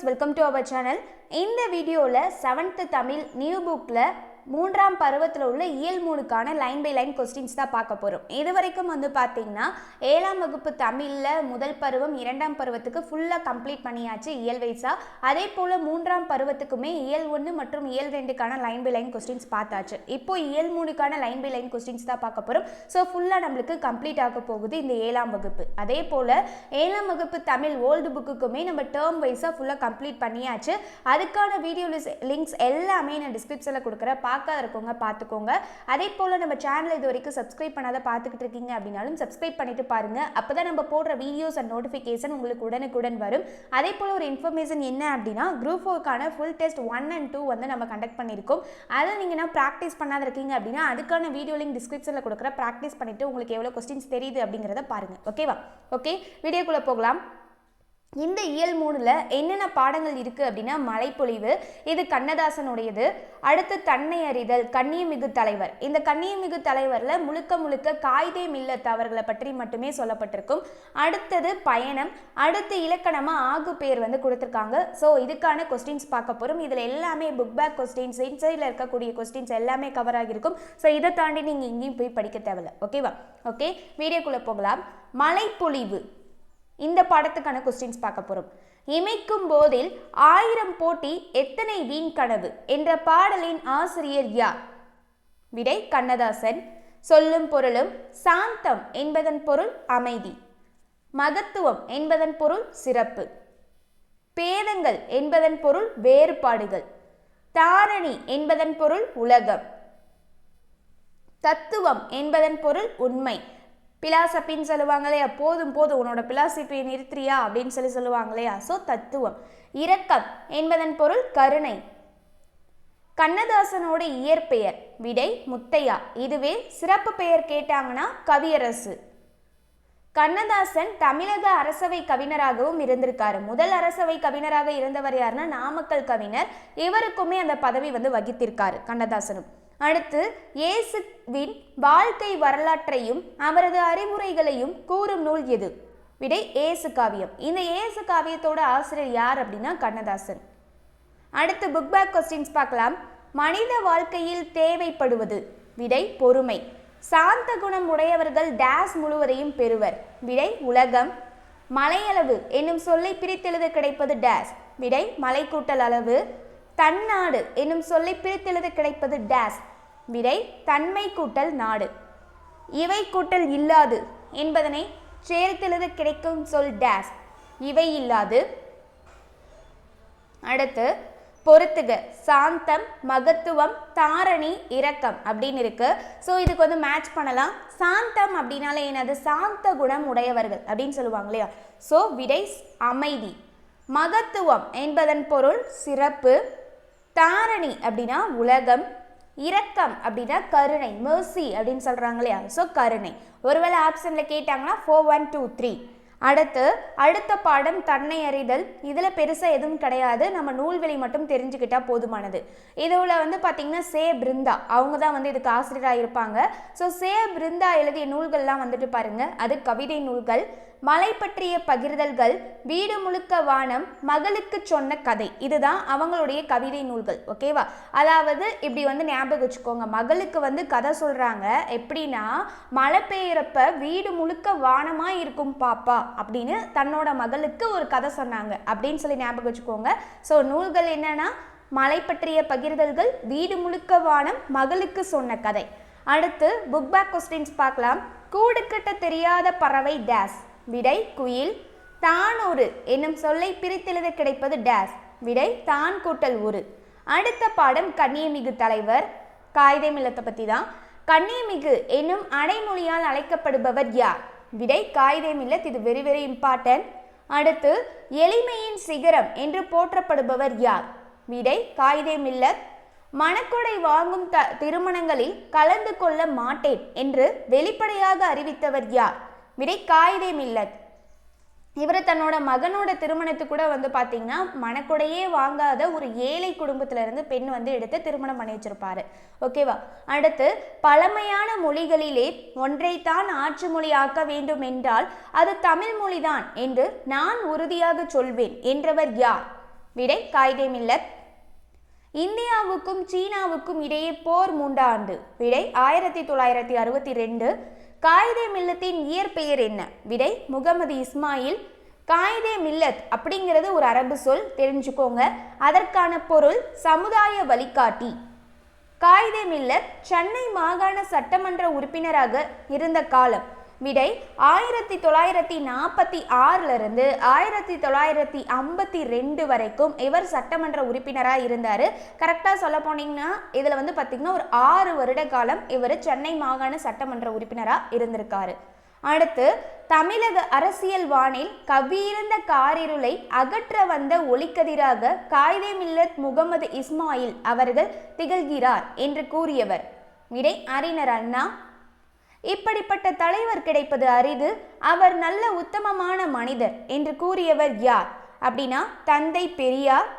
Viewers welcome to our channel இந்த வீடியோவில் seventh Tamil new புக்கில் மூன்றாம் பருவத்தில் உள்ள இயல் மூணுக்கான லைன் பை லைன் கொஸ்டின்ஸ் தான் பார்க்க போகிறோம் இது வரைக்கும் வந்து பார்த்தீங்கன்னா ஏழாம் வகுப்பு தமிழில் முதல் பருவம் இரண்டாம் பருவத்துக்கு ஃபுல்லாக கம்ப்ளீட் பண்ணியாச்சு இயல் வைஸாக அதே போல் மூன்றாம் பருவத்துக்குமே இயல் ஒன்று மற்றும் இயல் ரெண்டுக்கான லைன் பை லைன் கொஸ்டின்ஸ் பார்த்தாச்சு. இப்போ இயல் மூணுக்கான லைன் பை லைன் கொஸ்டின்ஸ் தான் பார்க்க போகிறோம் ஸோ ஃபுல்லாக நம்மளுக்கு கம்ப்ளீட் ஆக போகுது இந்த ஏழாம் வகுப்பு. அதே போல் ஏழாம் வகுப்பு தமிழ் ஓல்டு புக்குக்குமே நம்ம டேர்ம் வைஸாக ஃபுல்லாக கம்ப்ளீட் பண்ணியாச்சு. அதுக்கான வீடியோ லிங்க்ஸ் எல்லாமே நான் டிஸ்கிரிப்ஷனில் கொடுக்குறேன். பார்க்க இருக்கவங்க பார்த்துக்கோங்க. அதே போல் நம்ம சேனல் இது வரைக்கும் சப்ஸ்கிரைப் பண்ணாத பார்த்துக்கிட்டு இருக்கீங்க அப்படின்னாலும் சப்ஸ்கிரைப் பண்ணிட்டு பாருங்கள் அப்போ தான் நம்ம போடுற வீடியோஸ் அண்ட் நோட்டிஃபிகேஷன் உங்களுக்கு உடனுக்குடன் வரும். அதே போல் ஒரு இன்ஃபர்மேஷன் என்ன அப்படின்னா group ஃபோர்க்கான full test one and two வந்து நம்ம கண்டக்ட் பண்ணியிருக்கோம். அதை நீங்கள் நான் ப்ராக்டிஸ் பண்ணாத இருக்கீங்க அப்படின்னா அதுக்கான வீடியோ லிங்க் டிஸ்கிரிப்ஷனில் கொடுக்குற ப்ராக்டிஸ் பண்ணிவிட்டு உங்களுக்கு எவ்வளோ கொஸ்டின்ஸ் தெரியுது அப்படிங்கிறத பாருங்கள் ஓகேவா ஓகே வீடியோக்குள்ளே போகலாம். இந்த இயல் மூணில் என்னென்ன பாடங்கள் இருக்குது அப்படின்னா மலைப்பொழிவு இது கண்ணதாசனுடையது. அடுத்து தன்னை அறிதல் கண்ணியமிகு தலைவர். இந்த கண்ணியமிகு தலைவரில் முழுக்க முழுக்க காய்தே மில்லத் அவர்களை பற்றி மட்டுமே சொல்லப்பட்டிருக்கும். அடுத்தது பயணம் அடுத்து இலக்கணமாக ஆகு பேர் வந்து கொடுத்துருக்காங்க. ஸோ இதுக்கான கொஸ்டின்ஸ் பார்க்க போகிறோம் இதில் எல்லாமே புக் பேக் கொஸ்டின்ஸ் இன்சைடில் இருக்கக்கூடிய கொஸ்டின்ஸ் எல்லாமே கவர் ஆகியிருக்கும். ஸோ இதை தாண்டி நீங்கள் எங்கேயும் போய் படிக்க தேவையில்ல. ஓகேவா ஓகே வீடியோக்குள்ளே போகலாம். மலைப்பொழிவு இந்த பாடத்துக்கான கொஸ்டின்ஸ் பார்க்க போகிறோம் இமைக்கும் போதில் ஆயிரம் போட்டி எத்தனை வீண் கனவு என்ற பாடலின் ஆசிரியர் யார்? விடை கண்ணதாசன். சொல்லும் பொருளும் சாந்தம் என்பதன் பொருள் அமைதி. மகத்துவம் என்பதன் பொருள் சிறப்பு. பேதங்கள் என்பதன் பொருள் வேறுபாடுகள். தாரணி என்பதன் பொருள் உலகம். தத்துவம் என்பதன் பொருள் உண்மை. பிலாசபின்னு சொல்லுவாங்க இல்லையா போதும் போதும் உன்னோட பிலாசபியை நிறுத்துறியா அப்படின்னு சொல்லி சொல்லுவாங்க இல்லையா ஸோ தத்துவம் இரக்கம் என்பதன் பொருள் கருணை. கண்ணதாசனோட இயற்பெயர் விடை முத்தையா. இதுவே சிறப்பு பெயர் கேட்டாங்கன்னா கவியரசு. கண்ணதாசன் தமிழக அரசவை கவிஞராகவும் இருந்திருக்காரு. முதல் அரசவை கவிஞராக இருந்தவர் யாருன்னா நாமக்கல் கவிஞர். இவருக்குமே அந்த பதவி வந்து வகித்திருக்காரு கண்ணதாசனும். அடுத்து இயேசுவின் வாழ்க்கை வரலாற்றையும் அவரது அறிவுரைகளையும் கூறும் நூல் எது? விடை ஏசு காவியம். இந்த ஏசு காவியத்தோட ஆசிரியர் யார் அப்படின்னா கண்ணதாசன். அடுத்து புக் பேக் கொஸ்டின்ஸ் பார்க்கலாம். மனித வாழ்க்கையில் தேவைப்படுவது. விடை பொறுமை. சாந்த குணம் உடையவர்கள் டேஸ் முழுவதையும் பெறுவர். விடை உலகம். மலையளவு. என்னும் சொல்லை பிரித்தெழுத கிடைப்பது டேஸ் விடை மலைக்கூட்டல் அளவு. தன்னாடு. என்னும் சொல்லை பிரித்தெழுத கிடைப்பது டேஸ் விடை தன்மை கூட்டல் நாடு. இவை கூட்டல் இல்லாது என்பதனை சேரத்திலிருந்து கிடைக்கும் சொல் டேஸ் இவை இல்லாது. அடுத்து பொறுத்துக சாந்தம் மகத்துவம் தாரணி இரக்கம் அப்படின்னு இருக்கு. ஸோ இதுக்கு வந்து மேட்ச் பண்ணலாம். சாந்தம் அப்படின்னாலே என்னது? சாந்த குணம் உடையவர்கள் அப்படின்னு சொல்லுவாங்க இல்லையா? ஸோ விடை அமைதி. மகத்துவம் என்பதன் பொருள் சிறப்பு. தாரணி அப்படின்னா உலகம். இரக்கம் அப்படின்னா கருணை மெர்சி அப்படின்னு சொல்கிறாங்க இல்லையா? ஸோ கருணை. ஒருவேளை ஆப்ஷனில் கேட்டாங்கன்னா ஃபோர் ஒன் டூ த்ரீ அடுத்து அடுத்த பாடம் தன்னை அறிதல். இதில் பெருசாக எதுவும் கிடையாது. நம்ம நூல்வெளி மட்டும் தெரிஞ்சுக்கிட்டால் போதுமானது. இதில் வந்து பார்த்திங்கன்னா சே பிருந்தா. அவங்க தான் வந்து இதுக்கு ஆசிரியராக இருப்பாங்க. ஸோ சே பிருந்தா எழுதிய நூல்கள்லாம் வந்துட்டு பாருங்கள் அது கவிதை நூல்கள். மலை பற்றிய பகிர்தல்கள் வீடு முழுக்க வானம் மகளுக்கு சொன்ன கதை. இதுதான் அவங்களுடைய கவிதை நூல்கள் ஓகேவா அதாவது இப்படி வந்து ஞாபகம் வச்சுக்கோங்க. மகளுக்கு வந்து கதை சொல்கிறாங்க எப்படின்னா மழை பெய்யறப்ப வீடு முழுக்க வானமாக இருக்கும் பாப்பா அப்படின்னு தன்னோட மகளுக்கு ஒரு கதை சொன்னாங்க அப்படின்னு சொல்லி ஞாபகம் வச்சுக்கோங்க. ஸோ நூல்கள் என்னன்னா மலை பற்றிய பகிர்தல்கள் வீடு முழுக்க வானம் மகளுக்கு சொன்ன கதை. அடுத்து புக் பேக் கொஸ்டின்ஸ் பார்க்கலாம். கூடு கட்ட தெரியாத பறவை டேஸ். விடை குயில் தான் ஒரு என்னும் சொல்லை பிரித்தெழுத கிடைப்பது டேஸ் விடை தான் கூட்டல் ஒரு அடுத்த பாடம் கண்ணியமிகு தலைவர் காகிதம் இல்லத்தை பற்றி தான். கண்ணியமிகு என்னும் அடைமொழியால் அழைக்கப்படுபவர் யார்? விடை காகிதம் இல்லத் இது வெரி வெரி இம்பார்ட்டன்ட் அடுத்து எளிமையின் சிகரம் என்று போற்றப்படுபவர் யார்? விடை காகிதம் இல்லத் மணக்கொடை வாங்கும் த திருமணங்களில் கலந்து கொள்ள மாட்டேன் என்று வெளிப்படையாக அறிவித்தவர் யார்? விடை காயிதே மில்லத். இவர் தன்னோட மகனோட திருமணத்துக்கு கூட வந்து பார்த்தீங்கன்னா மனக்குடையே வாங்காத ஒரு ஏழை குடும்பத்துல இருந்து பெண் வந்து எடுத்து திருமணம் பண்ணி வச்சிருப்பாரு. ஓகேவா அடுத்து பழமையான மொழிகளிலே ஒன்றைத்தான் ஆட்சி மொழி ஆக்க வேண்டும் என்றால் அது தமிழ் மொழிதான் என்று நான் உறுதியாக சொல்வேன் என்றவர் யார்? விடை காயிதே மில்லத். இந்தியாவுக்கும் சீனாவுக்கும் இடையே போர் மூண்டாண்டு விடை ஆயிரத்தி தொள்ளாயிரத்தி அறுபத்தி ரெண்டு. காயிதே மில்லத்தின் இயற்பெயர் என்ன? விடை முகமது இஸ்மாயில். காயிதே மில்லத் அப்படிங்கிறது ஒரு அரபு சொல் தெரிஞ்சுக்கோங்க. அதற்கான பொருள் சமுதாய வழிகாட்டி. காயிதே மில்லத் சென்னை மாகாண சட்டமன்ற உறுப்பினராக இருந்த காலம். விடை ஆயிரத்தி தொள்ளாயிரத்தி நாற்பத்தி ஆறிலிருந்து ஆயிரத்தி தொள்ளாயிரத்தி ஐம்பத்தி ரெண்டு வரைக்கும் இவர் சட்டமன்ற உறுப்பினராக இருந்தார். கரெக்டாக சொல்ல போனீங்கன்னா இதில் வந்து பார்த்தீங்கன்னா ஒரு ஆறு வருட காலம் இவர் சென்னை மாகாண சட்டமன்ற உறுப்பினராக இருந்திருக்காரு. அடுத்து தமிழக அரசியல் வானில் கவியிருந்த காரிருளை அகற்ற வந்த ஒளிக்கதிராக காயிதே மில்லத் முகமது இஸ்மாயில் அவர்கள் திகழ்கிறார் என்று கூறியவர். விடை அறிஞர் அண்ணா இப்படிப்பட்ட தலைவர் கிடைப்பது அரிது. அவர் நல்ல உத்தமமான மனிதர் என்று கூறியவர் யார்? அப்படின்னா தந்தை பெரியார்.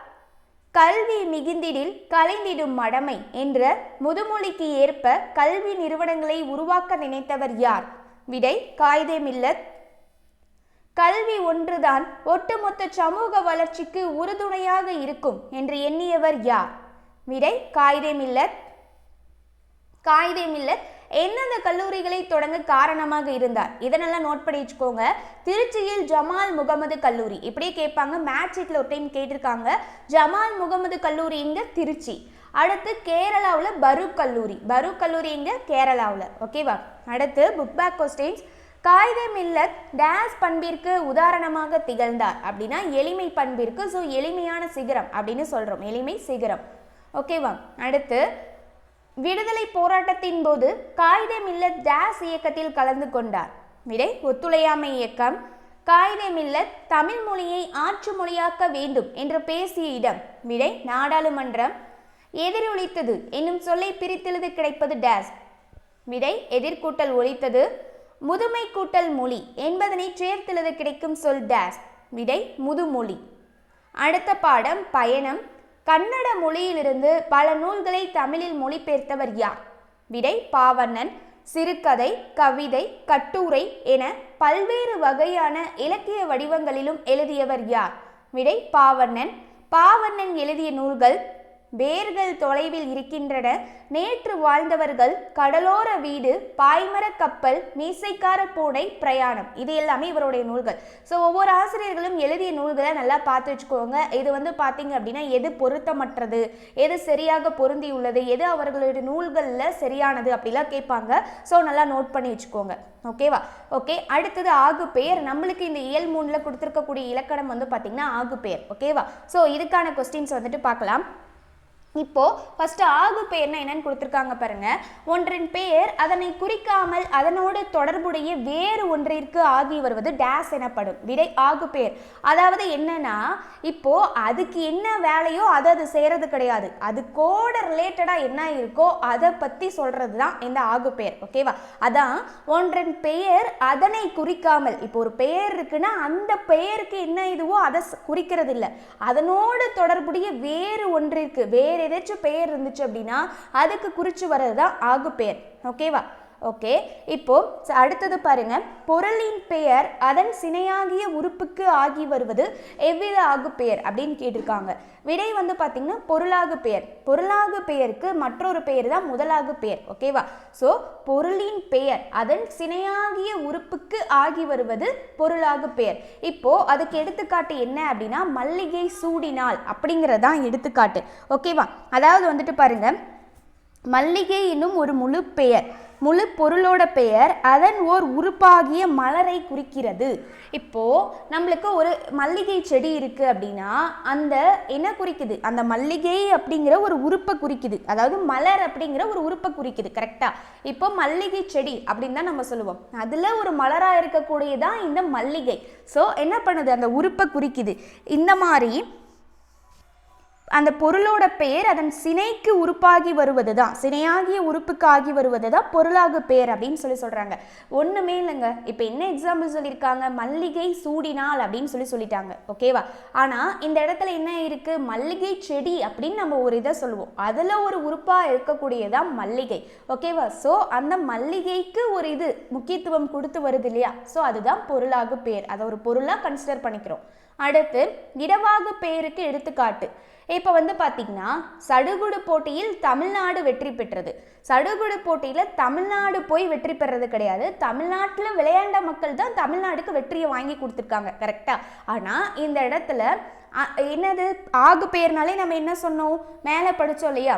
கல்வி மிகுந்திடில் கலைந்திடும் மடமை என்ற முதுமொழிக்கு ஏற்ப கல்வி நிறுவனங்களை உருவாக்க நினைத்தவர் யார்? விடை காயிதே மில்லத். கல்வி ஒன்றுதான் ஒட்டுமொத்த சமூக வளர்ச்சிக்கு உறுதுணையாக இருக்கும் என்று எண்ணியவர் யார்? விடை காயிதே மில்லத். காயிதே மில்லத் எந்தெந்த கல்லூரிகளை தொடங்க காரணமாக இருந்தார்? இதனெல்லாம் நோட் பண்ணி வச்சுக்கோங்க. திருச்சியில் ஜமால் முகமது கல்லூரி. இப்படியே கேட்பாங்க. மேட்ச் ஷீட்டில் ஒரு டைம் கேட்டிருக்காங்க. ஜமால் முகமது கல்லூரி இங்கே திருச்சி. அடுத்து கேரளாவில் பரூக் கல்லூரி. பரூக் கல்லூரி இங்கே கேரளாவில். ஓகேவா அடுத்து book back questions Quaide Millat days பண்பிற்கு உதாரணமாக திகழ்ந்தார். அப்படின்னா எளிமை பண்பிற்கு ஸோ எளிமையான சிகரம் அப்படின்னு சொல்கிறோம் எளிமை சிகரம். ஓகேவா அடுத்து விடுதலை போராட்டத்தின் போது காயிதமில்ல டேஸ் இயக்கத்தில் கலந்து கொண்டார். விடை ஒத்துழையாமை இயக்கம். காயிதமில்ல தமிழ் மொழியை ஆற்று மொழியாக்க வேண்டும் என்று பேசிய இடம். விடை நாடாளுமன்றம். எதிரொலித்தது என்னும் சொல்லை பிரித்தெழுது கிடைப்பது டேஸ். விடை எதிர்கூட்டல் ஒழித்தது முதுமை கூட்டல் மொழி என்பதனை சேர்த்தெழுது கிடைக்கும் சொல் டேஸ். விடை முதுமொழி. அடுத்த பாடம் பயணம். கன்னட மொழியிலிருந்து பல நூல்களை தமிழில் மொழிபெயர்த்தவர் யார்? விடை பாவண்ணன் சிறுகதை கவிதை கட்டுரை என பல்வேறு வகையான இலக்கிய வடிவங்களிலும் எழுதியவர் யார்? விடை பாவண்ணன். பாவண்ணன் எழுதிய நூல்கள் வேர்கள் தொலைவில் இருக்கின்றன. நேற்று வாழ்ந்தவர்கள் கடலோர வீடு பாய்மரக் கப்பல் மீசைக்கார பூனை பிரயாணம். இது எல்லாமே இவருடைய நூல்கள். ஸோ ஒவ்வொரு ஆசிரியர்களும் எழுதிய நூல்களை நல்லா பார்த்து வச்சுக்கோங்க. இது வந்து பார்த்தீங்க அப்படின்னா எது பொருத்தமற்றது எது சரியாக பொருந்தியுள்ளது எது அவர்களுடைய நூல்களில் சரியானது அப்படிலாம் கேட்பாங்க. ஸோ நல்லா நோட் பண்ணி வச்சுக்கோங்க. ஓகேவா ஓகே அடுத்தது ஆகு பெயர் நம்மளுக்கு இந்த இயல் மூணில் கொடுத்துருக்கக்கூடிய இலக்கணம் வந்து பார்த்தீங்கன்னா ஆகு பெயர் ஓகேவா ஸோ இதுக்கான கொஸ்டின்ஸ் வந்துட்டு பார்க்கலாம். இப்போது ஃபஸ்ட்டு ஆகு பெயர்னா என்னன்னு கொடுத்துருக்காங்க பாருங்கள் ஒன்றின் பெயர் அதனை குறிக்காமல் அதனோடு தொடர்புடைய வேறு ஒன்றிற்கு ஆகி வருவது டேஸ் எனப்படும். விடை ஆகு பெயர். அதாவது என்னன்னா இப்போது அதுக்கு என்ன வேலையோ அதை அது செய்கிறது கிடையாது. அதுக்கோட ரிலேட்டடாக என்ன இருக்கோ அதை பற்றி சொல்கிறது தான் இந்த ஆகு பெயர். ஓகேவா அதான் ஒன்றின் பெயர் அதனை குறிக்காமல். இப்போ ஒரு பெயர் இருக்குன்னா அந்த பெயருக்கு என்ன இதுவோ அதை குறிக்கிறது இல்லை அதனோடு தொடர்புடைய வேறு ஒன்றிற்கு வேறு ஏதாச்சும் பெயர் இருந்துச்சு அப்படின்னா அதுக்கு குறித்து வர்றது தான் ஆகு பெயர் ஓகேவா ஓகே இப்போ அடுத்தது பாருங்க. பொருளின் பெயர் அதன் சினையாகிய உறுப்புக்கு ஆகி வருவது எவ்வித ஆகு பெயர் அப்படின்னு கேட்டிருக்காங்க. விடை வந்து பார்த்தீங்கன்னா பொருளாகு பெயர் பொருளாகு பெயருக்கு மற்றொரு பெயர் தான் முதலாகு பெயர் ஓகேவா ஸோ பொருளின் பெயர் அதன் சினையாகிய உறுப்புக்கு ஆகி வருவது பொருளாகு பெயர் இப்போ அதுக்கு எடுத்துக்காட்டு என்ன அப்படின்னா மல்லிகை சூடினால் அப்படிங்கிறது தான் எடுத்துக்காட்டு. ஓகேவா அதாவது வந்துட்டு பாருங்க மல்லிகை என்னும் ஒரு முழு பெயர் முழு பொருளோட பெயர் அதன் ஓர் உறுப்பாகிய மலரை குறிக்கிறது. இப்போது நம்மளுக்கு ஒரு மல்லிகை செடி இருக்குது அப்படின்னா அந்த என்ன குறிக்குது? அந்த மல்லிகை அப்படிங்கிற ஒரு உறுப்பை குறிக்குது. அதாவது மலர் அப்படிங்கிற ஒரு உறுப்பை குறிக்குது கரெக்டாக இப்போ மல்லிகை செடி அப்படின்னு தான் நம்ம சொல்லுவோம். அதில் ஒரு மலராக இருக்கக்கூடியதான் இந்த மல்லிகை. ஸோ என்ன பண்ணுது? அந்த உறுப்பை குறிக்குது. இந்த மாதிரி அந்த பொருளோட பெயர் அதன் சினைக்கு உறுப்பாகி வருவது தான் சினையாகிய உறுப்புக்கு ஆகி வருவது தான் பொருளாகு பெயர் அப்படின்னு சொல்லி சொல்கிறாங்க ஒன்றுமே இல்லைங்க. இப்போ என்ன எக்ஸாம்பிள் சொல்லியிருக்காங்க? மல்லிகை சூடினால் அப்படின்னு சொல்லி சொல்லிட்டாங்க. ஓகேவா ஆனால் இந்த இடத்துல என்ன இருக்குது மல்லிகை செடி அப்படின்னு நம்ம ஒரு இதை சொல்லுவோம். அதில் ஒரு உறுப்பாக இருக்கக்கூடியதான் மல்லிகை. ஓகேவா ஸோ அந்த மல்லிகைக்கு ஒரு இது முக்கியத்துவம் கொடுத்து வருது இல்லையா? ஸோ அதுதான் பொருளாகு பெயர். அதை ஒரு பொருளாக கன்சிடர் பண்ணிக்கிறோம். அடுத்து இடவாகு பெயருக்கு எடுத்துக்காட்டு. இப்போ வந்து பார்த்திங்கன்னா சடுகுடு போட்டியில் தமிழ்நாடு வெற்றி பெற்றது. சடுகுடு போட்டியில் தமிழ்நாடு போய் வெற்றி பெறது கிடையாது. தமிழ்நாட்டில் விளையாண்ட மக்கள் தான் தமிழ்நாடுக்கு வெற்றியை வாங்கி கொடுத்துருக்காங்க கரெக்டாக ஆனால் இந்த இடத்துல என்னது ஆகு பேர்னாலே நம்ம என்ன சொன்னோம்? மேலே படித்தோம் இல்லையா?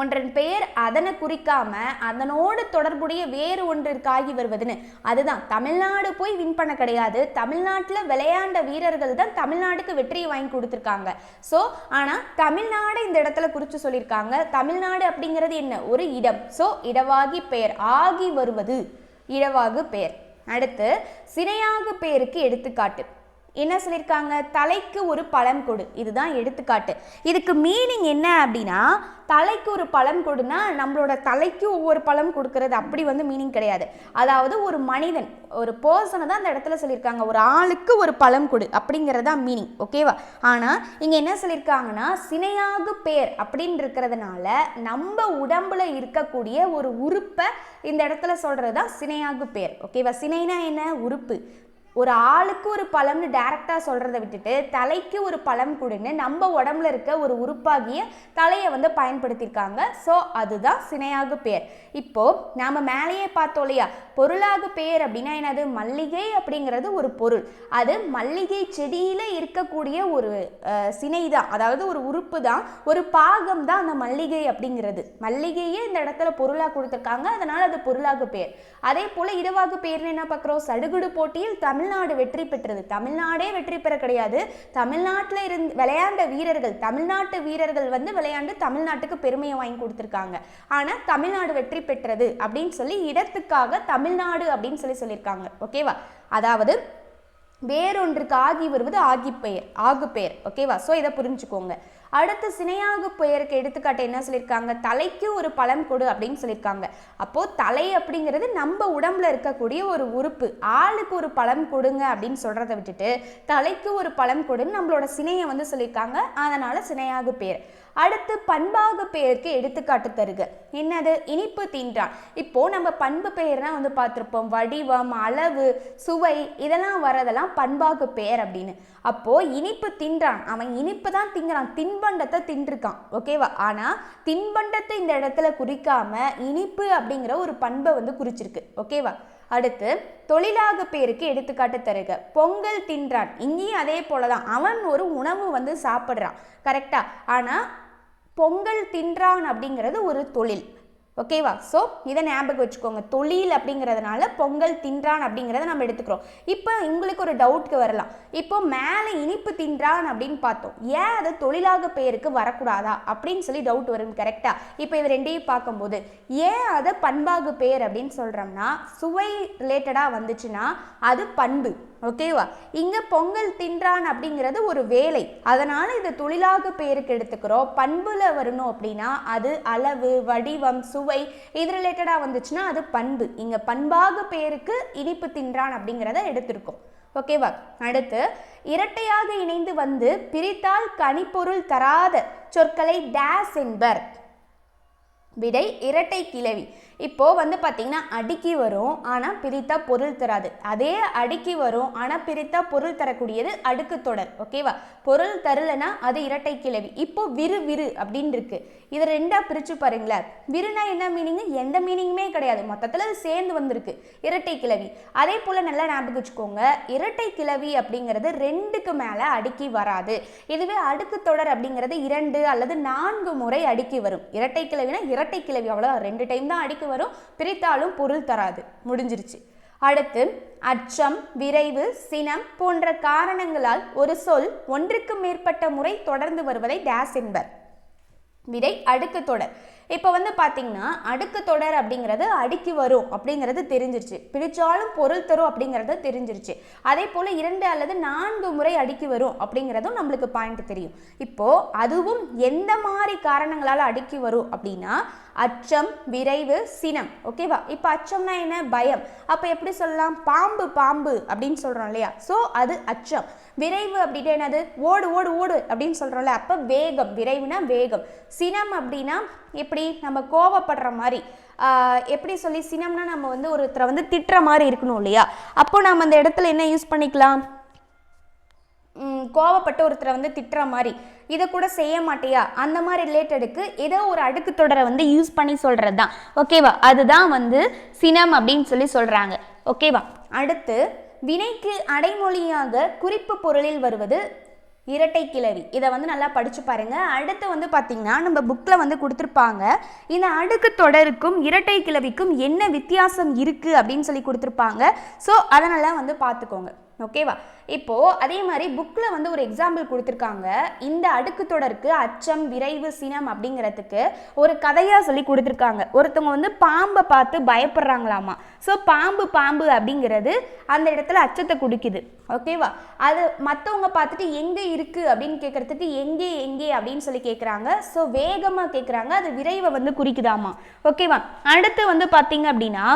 ஒன்றன் பெயர் அதனை குறிக்காம அதனோடு தொடர்புடைய வேறு ஒன்றிற்கு ஆகி வருவதுன்னு. அதுதான். தமிழ்நாடு போய் வின் பண்ண கிடையாது. தமிழ்நாட்டில் விளையாண்ட வீரர்கள் தான் தமிழ்நாட்டுக்கு வெற்றியை வாங்கி கொடுத்துருக்காங்க. ஸோ ஆனால் தமிழ்நாடு இந்த இடத்துல குறித்து சொல்லியிருக்காங்க. தமிழ்நாடு அப்படிங்கிறது என்ன? ஒரு இடம். ஸோ இடவாகி பெயர் ஆகி வருவது. இடவாகு பெயர். அடுத்து சினையாகு பெயருக்கு எடுத்துக்காட்டு. என்ன சொல்லியிருக்காங்க? தலைக்கு ஒரு பழம் கொடு. இதுதான் எடுத்துக்காட்டு. இதுக்கு மீனிங் என்ன அப்படின்னா தலைக்கு ஒரு பழம் கொடுனா நம்மளோட தலைக்கு ஒவ்வொரு பழம் கொடுக்கறது அப்படி வந்து மீனிங் கிடையாது. அதாவது ஒரு மனிதன் ஒரு பர்சனை தான் அந்த இடத்துல சொல்லியிருக்காங்க. ஒரு ஆளுக்கு ஒரு பழம் கொடு அப்படிங்கிறது தான் மீனிங் ஓகேவா ஆனால் இங்கே என்ன சொல்லியிருக்காங்கன்னா சினையாகு பேர் அப்படின்னு இருக்கிறதுனால நம்ம உடம்புல இருக்கக்கூடிய ஒரு உறுப்பை இந்த இடத்துல சொல்கிறது தான் சினையாகு பேர். ஓகேவா சினைனா என்ன? உறுப்பு. ஒரு ஆளுக்கு ஒரு பழம்னு டேரெக்டாக சொல்கிறத விட்டுட்டு தலைக்கு ஒரு பழம் கொடுன்னு நம்ம உடம்புல இருக்க ஒரு உறுப்பாகிய தலையை வந்து பயன்படுத்தியிருக்காங்க. ஸோ அதுதான் சினையாகு பெயர் இப்போது நாம் மேலேயே பார்த்தோம் இல்லையா? பொருளாகு பெயர் அப்படின்னா என்னது? மல்லிகை அப்படிங்கிறது ஒரு பொருள். அது மல்லிகை செடியில் இருக்கக்கூடிய ஒரு சினை தான் அதாவது ஒரு உறுப்பு தான் ஒரு பாகம் தான் அந்த மல்லிகை அப்படிங்கிறது. மல்லிகையே இந்த இடத்துல பொருளாக கொடுத்துருக்காங்க. அதனால் அது பொருளாகு பெயர் அதே போல் இடவாகு பெயர்னு என்ன பார்க்குறோம்? சடுகுடு போட்டியில் தமிழ் தமிழ்நாடு வெற்றி பெற்றது. தமிழ்நாடே வெற்றி பெற கிடையாது. தமிழ்நாட்டில் இருந்து விளையாண்ட வீரர்கள் தமிழ்நாட்டு வீரர்கள் வந்து விளையாண்டு தமிழ்நாட்டுக்கு பெருமையை வாங்கி கொடுத்துருக்காங்க. ஆனால் தமிழ்நாடு வெற்றி பெற்றது அப்படின்னு சொல்லி இடத்துக்காக தமிழ்நாடு அப்படின்னு சொல்லி சொல்லியிருக்காங்க. ஓகேவா அதாவது வேறொன்றுக்கு ஆகி வருவது ஆகி பெயர் ஆகு பெயர் ஓகேவா ஸோ இதை புரிஞ்சுக்கோங்க. அடுத்து சினையாகு பெயருக்கு எடுத்துக்காட்டு என்ன சொல்லியிருக்காங்க? தலைக்கு ஒரு பழம் கொடு அப்படின்னு சொல்லியிருக்காங்க. அப்போ தலை அப்படிங்கிறது நம்ம உடம்புல இருக்கக்கூடிய ஒரு உறுப்பு. ஆளுக்கு ஒரு பழம் கொடுங்க அப்படின்னு சொல்கிறத விட்டுட்டு தலைக்கு ஒரு பழம் கொடுன்னு நம்மளோட சினையை வந்து சொல்லியிருக்காங்க. அதனால சினையாகு பெயர் அடுத்து பண்பாக பெயருக்கு எடுத்துக்காட்டு தருக. என்னது? இனிப்பு தின்றான். இப்போ நம்ம பண்பு பெயர்னா வந்து பார்த்துருப்போம். வடிவம் அளவு சுவை இதெல்லாம் வரதெல்லாம் பண்பாகு பெயர் அப்படின்னு. அப்போது இனிப்பு தின்றான். அவன் இனிப்பு தான் திங்கிறான். தின்பண்டத்தை தின்றுருக்கான். ஓகேவா ஆனால் தின்பண்டத்தை இந்த இடத்துல குறிக்காம இனிப்பு அப்படிங்கிற ஒரு பண்பை வந்து குறிச்சிருக்கு. ஓகேவா அடுத்து தொழிலாக பேருக்கு எடுத்துக்காட்டு தருக. பொங்கல் தின்றான். இங்கேயும் அதே போல தான் அவன் ஒரு உணவு வந்து சாப்பிட்றான். கரெக்டா ஆனால் பொங்கல் தின்றான் அப்படிங்கிறது ஒரு தொழில். ஓகேவா ஸோ இதை ஞாபகம் வச்சுக்கோங்க. தொழில் அப்படிங்கிறதுனால பொங்கல் தின்றான் அப்படிங்கிறத நம்ம எடுத்துக்கிறோம். இப்போ உங்களுக்கு ஒரு டவுட்க்கு வரலாம். இப்போ மேலே இனிப்பு தின்றான் அப்படின்னு பார்த்தோம். ஏன் அது தொழிலாக பெயருக்கு வரக்கூடாதா அப்படின்னு சொல்லி டவுட் வரும் கரெக்டாக இப்போ இது ரெண்டையும் பார்க்கும்போது ஏன் அதை பண்பாகு பெயர் அப்படின்னு சொல்கிறோம்னா சுவை ரிலேட்டடாக வந்துச்சுன்னா அது பண்பு. ஓகேவா இங்கே பொங்கல் தின்றான் அப்படிங்கிறது ஒரு வேலை. அதனால் இது தொழிலாக பெயருக்கு எடுத்துக்கிறோம். பண்பில் வரணும் அப்படின்னா அது அளவு வடிவம் சுவை இது ரிலேட்டடாக வந்துச்சுன்னா அது பண்பு. இங்கே பண்பாக பெயருக்கு இனிப்பு தின்றான் அப்படிங்கிறத எடுத்திருக்கோம். ஓகேவா அடுத்து இரட்டையாக இணைந்து வந்து பிரித்தால் கனிப்பொருள் தராத சொற்களை டேஸ் என்பர். விடை இரட்டை கிளவி இப்போது வந்து பார்த்திங்கன்னா அடுக்கி வரும் ஆனால் பிரித்தா பொருள் தராது. அதே அடுக்கி வரும் ஆனால் பிரித்தா பொருள் தரக்கூடியது அடுக்கு தொடர் ஓகேவா பொருள் தரலைன்னா அது இரட்டை கிளவி. இப்போ விரு விரு அப்படின்னு இருக்கு. இதை ரெண்டாக பிரித்து பாருங்களேன். விருனா என்ன மீனிங் எந்த மீனிங்குமே கிடையாது. மொத்தத்தில் அது சேர்ந்து வந்திருக்கு. இரட்டை கிளவி. அதே போல் நல்லா ஞாபகம் வச்சுக்கோங்க. இரட்டை கிளவி அப்படிங்கிறது ரெண்டுக்கு மேலே அடுக்கி வராது. இதுவே அடுக்கு தொடர் அப்படிங்கிறது இரண்டு அல்லது நான்கு முறை அடுக்கி வரும். இரட்டை கிளவினா இரட்டை கிளவி அவ்வளோ ரெண்டு டைம் தான் அடுக்கி வரும். பிரித்தாலும் பொருள் தராது. முடிஞ்சிருச்சு. அடுத்து அச்சம் விரைவு சினம் போன்ற காரணங்களால் ஒரு சொல் ஒன்றுக்கு மேற்பட்ட முறை தொடர்ந்து வருவதை டேஸ் என்பர். விடை அடுக்கு தொடர். இப்போ வந்து பார்த்தீங்கன்னா அடுக்கு தொடர் அப்படிங்கிறது அடுக்கி வரும் அப்படிங்கிறது தெரிஞ்சிருச்சு. பிடிச்சாலும் பொருள் தரும் அப்படிங்கிறது தெரிஞ்சிருச்சு. அதே போல் இரண்டு அல்லது நான்கு முறை அடுக்கி வரும் அப்படிங்கிறதும் நம்மளுக்கு பாயிண்ட் தெரியும். இப்போ அதுவும் எந்த மாதிரி காரணங்களால் அடுக்கி வரும் அப்படின்னா அச்சம் விரைவு சினம். ஓகேவா இப்போ அச்சம்னா என்ன? பயம். அப்போ எப்படி சொல்லலாம்? பாம்பு பாம்பு அப்படின்னு சொல்கிறோம் இல்லையா? ஸோ அது அச்சம். விரைவு அப்படின்னா என்னது? ஓடு ஓடு ஓடு அப்படின்னு சொல்கிறோம்ல அப்போ வேகம் விரைவுனா வேகம். சினம் அப்படின்னா எப்படி? நம்ம கோவப்படுற மாதிரி. எப்படி சொல்லி சினம்னா நம்ம வந்து ஒருத்தரை வந்து திட்டுற மாதிரி இருக்கணும் இல்லையா? அப்போ நம்ம அந்த இடத்துல என்ன யூஸ் பண்ணிக்கலாம்? கோவப்பட்ட கோவப்பட்டு ஒருத்தரை வந்து திட்டுற மாதிரி. இதை கூட செய்ய மாட்டியா? அந்த மாதிரி ரிலேட்டடுக்கு ஏதோ ஒரு அடுக்கு தொடரை வந்து யூஸ் பண்ணி சொல்கிறது தான் ஓகேவா அதுதான் வந்து சினம் அப்படின்னு சொல்லி சொல்கிறாங்க ஓகேவா அடுத்து வினைக்கு அடைமொழியாக குறிப்பு பொருளில் வருவது இரட்டை கிளவி. இதை வந்து நல்லா படித்து பாருங்கள் அடுத்து வந்து பார்த்திங்கன்னா நம்ம புக்கில் வந்து கொடுத்துருப்பாங்க. இந்த அடுக்கு தொடருக்கும் இரட்டை கிளவிக்கும் என்ன வித்தியாசம் இருக்குது அப்படின்னு சொல்லி கொடுத்துருப்பாங்க. ஸோ அதனால் வந்து பார்த்துக்கோங்க ஓகேவா இப்போது அதே மாதிரி புக்கில் வந்து ஒரு எக்ஸாம்பிள் கொடுத்துருக்காங்க. இந்த அடுக்கு தொடருக்கு அச்சம் விரைவு சினம் அப்படிங்கிறதுக்கு ஒரு கதையாக சொல்லி கொடுத்துருக்காங்க. ஒருத்தவங்க வந்து பாம்பை பார்த்து பயப்படுறாங்களாமா? ஸோ பாம்பு பாம்பு அப்படிங்கிறது அந்த இடத்துல அச்சத்தை குடிக்குது. ஓகேவா அது மற்றவங்க பார்த்துட்டு எங்கே இருக்குது அப்படின்னு கேட்குறதுக்கு எங்கே எங்கே அப்படின்னு சொல்லி கேட்குறாங்க ஸோ வேகமாக கேட்குறாங்க அது விரைவை வந்து குறிக்குதாமா? ஓகேவா அடுத்து வந்து பார்த்தீங்க அப்படின்னா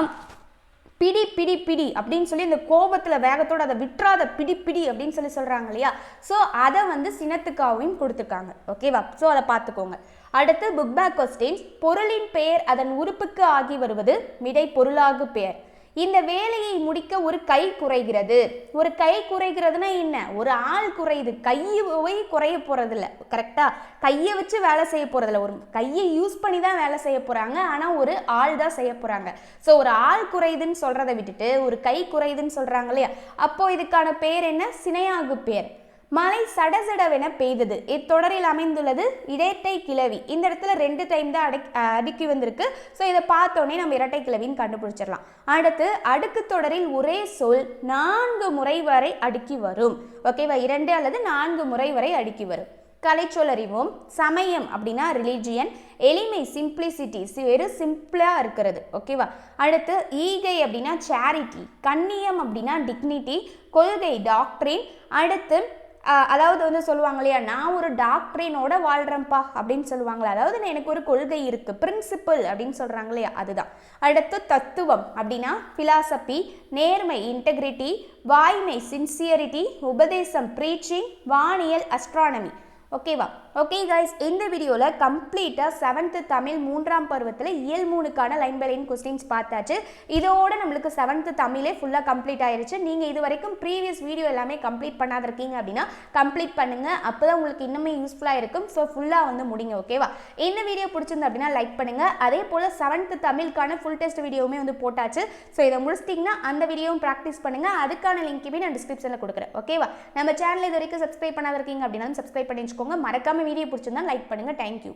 பிடி பிடி பிடி அப்படின்னு சொல்லி இந்த கோபத்தில் வேகத்தோடு அதை விட்டுறாத பிடி பிடி அப்படின்னு சொல்லி சொல்கிறாங்க இல்லையா? ஸோ அதை வந்து சினத்துக்காகவும் கொடுத்துருக்காங்க. ஓகேவா ஸோ அதை பார்த்துக்கோங்க. அடுத்து புக் பேக் கொஸ்டின்ஸ் பொருளின் பெயர் அதன் உறுப்புக்கு ஆகி வருவது விடை பொருளாகு பெயர். இந்த வேலையை முடிக்க ஒரு கை குறைகிறது. ஒரு கை குறைகிறதுனா என்ன? ஒரு ஆள் குறையுது. கையை குறைய போகிறதில்ல கரெக்டாக கையை வச்சு வேலை செய்ய போகிறதில்ல ஒரு கையை யூஸ் பண்ணி தான் வேலை செய்ய போகிறாங்க ஆனால் ஒரு ஆள் தான் செய்ய போகிறாங்க ஸோ ஒரு ஆள் குறையுதுன்னு சொல்கிறத விட்டுட்டு ஒரு கை குறையுதுன்னு சொல்கிறாங்க இல்லையா? அப்போ இதுக்கான பேர் என்ன? சினையாகு பேர். மழை சடசடவென பெய்தது. இத்தொடரில் அமைந்துள்ளது இடத்தை கிளவி இந்த இடத்துல ரெண்டு டைம் தான் அடக் அடுக்கி வந்திருக்கு. ஸோ இதை பார்த்தோன்னே நம்ம இரட்டை கிளவின்னு கண்டுபிடிச்சிடலாம். அடுத்து அடுக்கு தொடரில் ஒரே சொல் நான்கு முறை வரை அடுக்கி வரும். ஓகேவா இரண்டு அல்லது நான்கு முறை வரை அடுக்கி வரும். கலைச்சொலறிவோம் சமயம் அப்படின்னா ரிலீஜியன் எளிமை சிம்பிளிசிட்டி வெறும் சிம்பிளாக இருக்கிறது. ஓகேவா அடுத்து ஈகை அப்படின்னா சேரிட்டி கண்ணியம் அப்படின்னா டிக்னிட்டி கொள்கை டாக்ட்ரின் அடுத்து அதாவது வந்து சொல்லுவாங்க இல்லையா நான் ஒரு டாக்டரினோட வாழ்கிறேன்ப்பா அப்படின்னு சொல்லுவாங்களே அதாவது எனக்கு ஒரு கொள்கை இருக்குது பிரின்சிபல் அப்படின்னு சொல்கிறாங்க இல்லையா அதுதான். அடுத்து தத்துவம் அப்படின்னா ஃபிலாசபி நேர்மை இன்டெகிரிட்டி வாய்மை சின்சியரிட்டி உபதேசம் ப்ரீச்சிங் வானியல் அஸ்ட்ரானமி ஓகேவா ஓகே கைஸ் இந்த வீடியோவில் கம்ப்ளீட்டாக செவன்த்து தமிழ் மூன்றாம் பருவத்தில் இயல் மூணுக்கான லைன் பை லைன் கொஸ்டின்ஸ் பார்த்தாச்சு. இதோட நம்மளுக்கு செவன்த்து தமிழே ஃபுல்லாக கம்ப்ளீட் ஆயிருச்சு. நீங்கள் இது வரைக்கும் ப்ரீவியஸ் வீடியோ எல்லாமே கம்ப்ளீட் பண்ணாத இருக்கீங்க அப்படின்னா கம்ப்ளீட் பண்ணுங்கள் அப்போ தான் உங்களுக்கு இன்னுமே யூஸ்ஃபுல்லாக இருக்கும். ஸோ ஃபுல்லாக வந்து முடிங்க ஓகேவா இந்த வீடியோ பிடிச்சிருந்து அப்படின்னா லைக் பண்ணுங்கள் அதே போல் செவன்த்து தமிழுக்கான ஃபுல் டெஸ்ட் வீடியோவுமே வந்து போட்டாச்சு. ஸோ இதை முடிச்சிட்டிங்கன்னா அந்த வீடியோவும் ப்ராக்டிஸ் பண்ணுங்கள் அதுக்கான லிங்க்குமே நான் டிஸ்கிரிப்ஷனில் கொடுக்குறேன். ஓகேவா நம்ம சேனல் இது வரைக்கும் சப்ஸ்கிரைப் பண்ணாத இருக்கீங்க அப்படின்னாலும் சப்ஸ்கிரைப் பண்ணி வச்சுக்கோங்க. மறக்காமல் வீடியோ பிடிச்சிருந்தா லைக் பண்ணுங்கள் தேங்க்யூ